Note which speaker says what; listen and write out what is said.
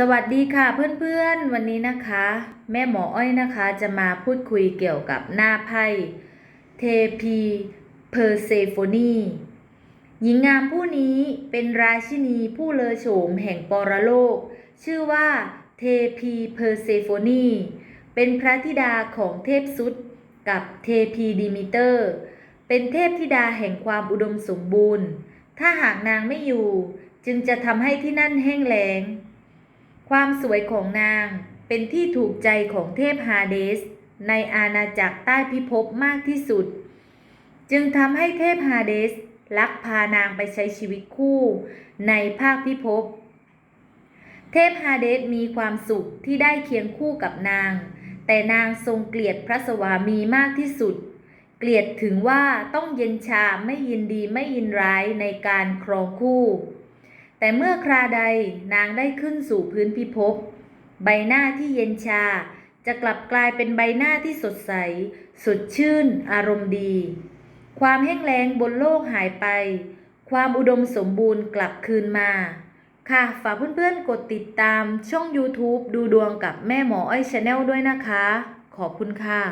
Speaker 1: สวัสดีค่ะเพื่อนๆ วันนี้นะคะ แม่หมออ้อยนะคะจะมาพูดคุยเกี่ยวกับหน้าไพ่เทพีเพอร์เซโฟนีหญิงงามผู้นี้เป็นราชินีผู้เลอโฉมแห่งปรโลก ชื่อว่าเทพีเพอร์เซโฟนีเป็นพระธิดาของเทพซุดกับเทพีดิมิเตอร์ เป็นเทพธิดาแห่งความอุดมสมบูรณ์ ถ้าหากนางไม่อยู่ จึงจะทำให้ที่นั่นแห้งแล้ง ความสวยของนางเป็นที่ถูกใจของเทพฮาเดส ในอาณาจักรใต้พิภพมากที่สุด จึงทำให้เทพฮาเดสลักพานางไปใช้ชีวิตคู่ในภาคพิภพ เทพฮาเดสมีความสุขที่ได้เคียงคู่กับนาง แต่นางทรงเกลียดพระสวามีมากที่สุด เกลียดถึงว่าต้องเย็นชาไม่ยินดีไม่ยินร้ายในการครองคู่ แต่เมื่อคราใดนางได้ขึ้นสู่พื้นพิภพใบหน้าที่เย็นชาจะกลับกลายเป็นใบหน้าที่สดใส สดชื่น อารมณ์ดี ความแห้งแล้งบนโลกหายไป ความอุดมสมบูรณ์กลับคืนมา ค่ะ ฝากเพื่อนๆ กดติดตามช่อง YouTube ดูดวงกับแม่หมออ้อยชาแนลด้วยนะคะ ขอบคุณค่ะ